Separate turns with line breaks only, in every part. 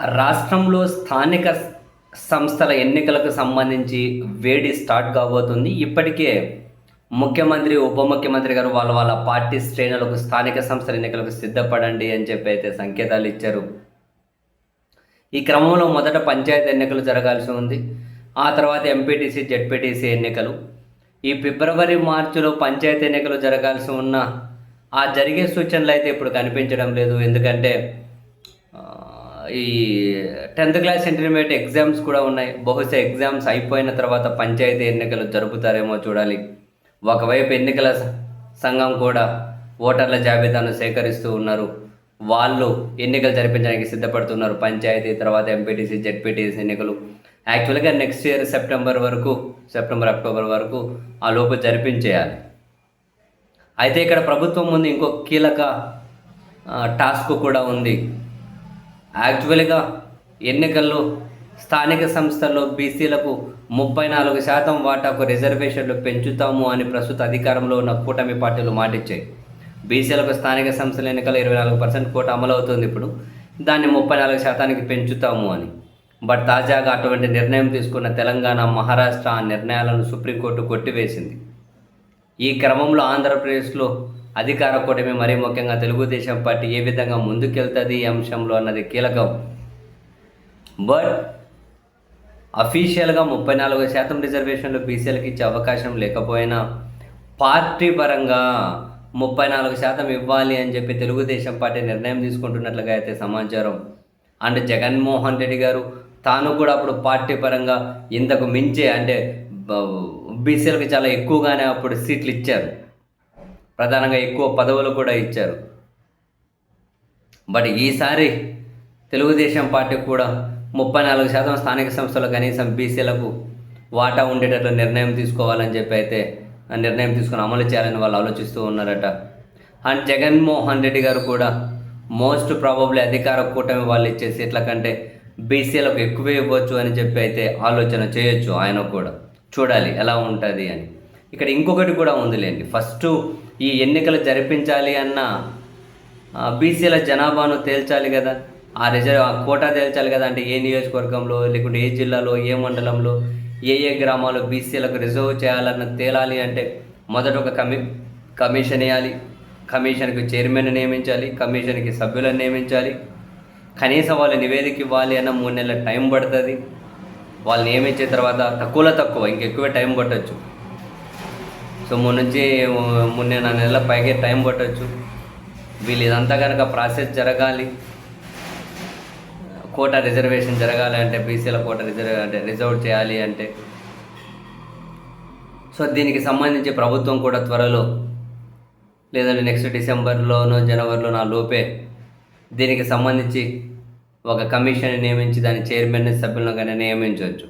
రాష్ట్రంలో స్థానిక సంస్థల ఎన్నికలకు సంబంధించి వేడి స్టార్ట్ కాబోతుంది. ఇప్పటికే ముఖ్యమంత్రి ఉప ముఖ్యమంత్రి గారు వాళ్ళ వాళ్ళ పార్టీ శ్రేణులకు స్థానిక సంస్థల ఎన్నికలకు సిద్ధపడండి అని చెప్పి అయితే సంకేతాలు ఇచ్చారు. ఈ క్రమంలో మొదట పంచాయతీ ఎన్నికలు జరగాల్సి ఉంది. ఆ తర్వాత ఎంపీటీసీ జెడ్పీటీసీ ఎన్నికలు. ఈ ఫిబ్రవరి మార్చిలో పంచాయతీ ఎన్నికలు జరగాల్సి ఉన్న ఆ జరిగే సూచనలు అయితే ఇప్పుడు కనిపించడం లేదు. ఎందుకంటే ఈ టెన్త్ క్లాస్ ఇంటర్మీడియట్ ఎగ్జామ్స్ కూడా ఉన్నాయి. బహుశా ఎగ్జామ్స్ అయిపోయిన తర్వాత పంచాయతీ ఎన్నికలు జరుపుతారేమో చూడాలి. ఒకవైపు ఎన్నికల సంఘం కూడా ఓటర్ల జాబితాను సేకరిస్తూ ఉన్నారు. వాళ్ళు ఎన్నికలు జరిపించడానికి సిద్ధపడుతున్నారు. పంచాయతీ తర్వాత ఎంపీటీసీ జెడ్పీటీసీ ఎన్నికలు. యాక్చువల్గా నెక్స్ట్ ఇయర్ సెప్టెంబర్ వరకు సెప్టెంబర్ అక్టోబర్ వరకు ఆ లోపు జరిపించేయాలి. అయితే ఇక్కడ ప్రభుత్వం ముందు ఇంకో కీలక టాస్క్ కూడా ఉంది. యాక్చువల్గా ఎన్నికల్లో స్థానిక సంస్థల్లో బీసీలకు ముప్పై నాలుగు శాతం వాటాకు రిజర్వేషన్లు పెంచుతాము అని ప్రస్తుత అధికారంలో ఉన్న కూటమి పార్టీలు మాటిచ్చాయి. బీసీలకు స్థానిక సంస్థల ఎన్నికల ఇరవై నాలుగు పర్సెంట్ కోట అమలవుతుంది ఇప్పుడు. దాన్ని ముప్పై నాలుగు శాతానికి పెంచుతాము అని. బట్ తాజాగా అటువంటి నిర్ణయం తీసుకున్న తెలంగాణ మహారాష్ట్ర ఆ నిర్ణయాలను సుప్రీంకోర్టు కొట్టివేసింది. ఈ క్రమంలో ఆంధ్రప్రదేశ్లో అధికార కూటమి మరీ ముఖ్యంగా తెలుగుదేశం పార్టీ ఏ విధంగా ముందుకెళ్తుంది ఈ అంశంలో అన్నది కీలకం. బట్ అఫీషియల్గా ముప్పై నాలుగు శాతం రిజర్వేషన్లు బీసీలకు ఇచ్చే అవకాశం లేకపోయినా పార్టీ పరంగా ముప్పై నాలుగు శాతం ఇవ్వాలి అని చెప్పి తెలుగుదేశం పార్టీ నిర్ణయం తీసుకుంటున్నట్లుగా అయితే సమాచారం. అండ్ జగన్మోహన్ రెడ్డి గారు తాను కూడా అప్పుడు పార్టీ పరంగా ఇంతకు మించే అంటే బీసీలకు చాలా ఎక్కువగానే అప్పుడు సీట్లు ఇచ్చారు. ప్రధానంగా ఎక్కువ పదవులు కూడా ఇచ్చారు. బట్ ఈసారి తెలుగుదేశం పార్టీ కూడా ముప్పై నాలుగు శాతం స్థానిక సంస్థలు కనీసం బీసీలకు వాటా ఉండేటట్లు నిర్ణయం తీసుకోవాలని చెప్పి అయితే నిర్ణయం తీసుకుని అమలు చేయాలని వాళ్ళు ఆలోచిస్తూ ఉన్నారట. అండ్ జగన్మోహన్ రెడ్డి గారు కూడా మోస్ట్ ప్రాబబ్లీ అధికార కూటమి వాళ్ళు ఇచ్చే సీట్ల కంటే బీసీలకు ఎక్కువే ఇవ్వచ్చు అని చెప్పి అయితే ఆలోచన చేయొచ్చు ఆయన కూడా. చూడాలి ఎలా ఉంటుంది అని. ఇక్కడ ఇంకొకటి కూడా ఉందిలేండి. ఫస్ట్ ఈ ఎన్నికలు జరిపించాలి అన్న బీసీల జనాభాను తేల్చాలి కదా. ఆ రిజర్వ్ ఆ కోటా తేల్చాలి కదా అంటే ఏ నియోజకవర్గంలో లేకుంటే ఏ జిల్లాలో ఏ మండలంలో ఏ ఏ గ్రామాలు బీసీలకు రిజర్వ్ చేయాలన్న తేలాలి అంటే మొదట ఒక కమి కమిషన్ వేయాలి. కమిషన్కి చైర్మన్ నియమించాలి కమిషన్కి సభ్యులను నియమించాలి. కనీసం వాళ్ళ నివేదిక ఇవ్వాలి అన్న మూడు నెలల టైం పడుతుంది. వాళ్ళు నియమించిన తర్వాత తక్కువలో తక్కువ ఇంకెక్కువే టైం పట్టొచ్చు. సో మొన్న నుంచి మొన్న నా నెలల పైకే టైం పట్టవచ్చు వీళ్ళు ఇదంతా కనుక ప్రాసెస్ జరగాలి కోట రిజర్వేషన్ జరగాలి అంటే బీసీల కోట రిజర్వ్ అంటే రిజర్వ్ చేయాలి అంటే సో దీనికి సంబంధించి ప్రభుత్వం కూడా త్వరలో లేదంటే నెక్స్ట్ డిసెంబర్లోనో జనవరిలో నా లోపే దీనికి సంబంధించి ఒక కమిషన్ నియమించి దాని చైర్మన్ సభ్యులను కానీ నియమించవచ్చు.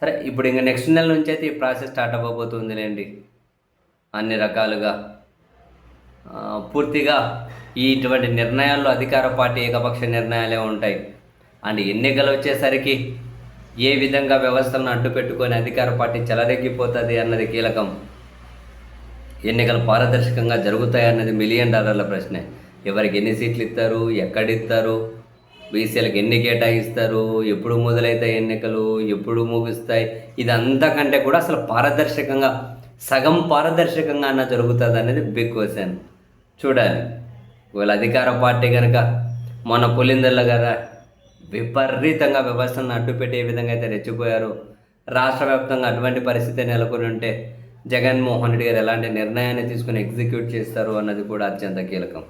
సరే ఇప్పుడు ఇంకా నెక్స్ట్ నెల నుంచి అయితే ఈ ప్రాసెస్ స్టార్ట్ అవ్వబోతుందిలేండి. అన్ని రకాలుగా పూర్తిగా ఈ ఇటువంటి నిర్ణయాల్లో అధికార పార్టీ ఏకపక్ష నిర్ణయాలే ఉంటాయి. అండ్ ఎన్నికలు వచ్చేసరికి ఏ విధంగా వ్యవస్థలను అడ్డు పెట్టుకొని అధికార పార్టీ చెలరెక్కిపోతుంది అన్నది కీలకం. ఎన్నికలు పారదర్శకంగా జరుగుతాయి అన్నది మిలియన్ డాలర్ల ప్రశ్నే. ఎవరికి ఎన్ని సీట్లు ఇస్తారు ఎక్కడిస్తారు బీసీలకు ఎన్ని కేటాయిస్తారు ఎప్పుడు మొదలవుతాయి ఎన్నికలు ఎప్పుడు ముగుస్తాయి ఇదంతా కంటే కూడా అసలు పారదర్శకంగా సగం పారదర్శకంగా అన్న జరుగుతుంది అనేది బిగ్ క్వశ్చన్. చూడాలి. వీళ్ళ అధికార పార్టీ కనుక మొన్న పులిందర్ల కదా విపరీతంగా వ్యవస్థను అడ్డుపెట్టే విధంగా అయితే రెచ్చిపోయారు. రాష్ట్ర వ్యాప్తంగా అటువంటి పరిస్థితి నెలకొని ఉంటే జగన్మోహన్ రెడ్డి గారు ఎలాంటి నిర్ణయాన్ని తీసుకుని ఎగ్జిక్యూట్ చేస్తారు అన్నది కూడా అత్యంత కీలకం.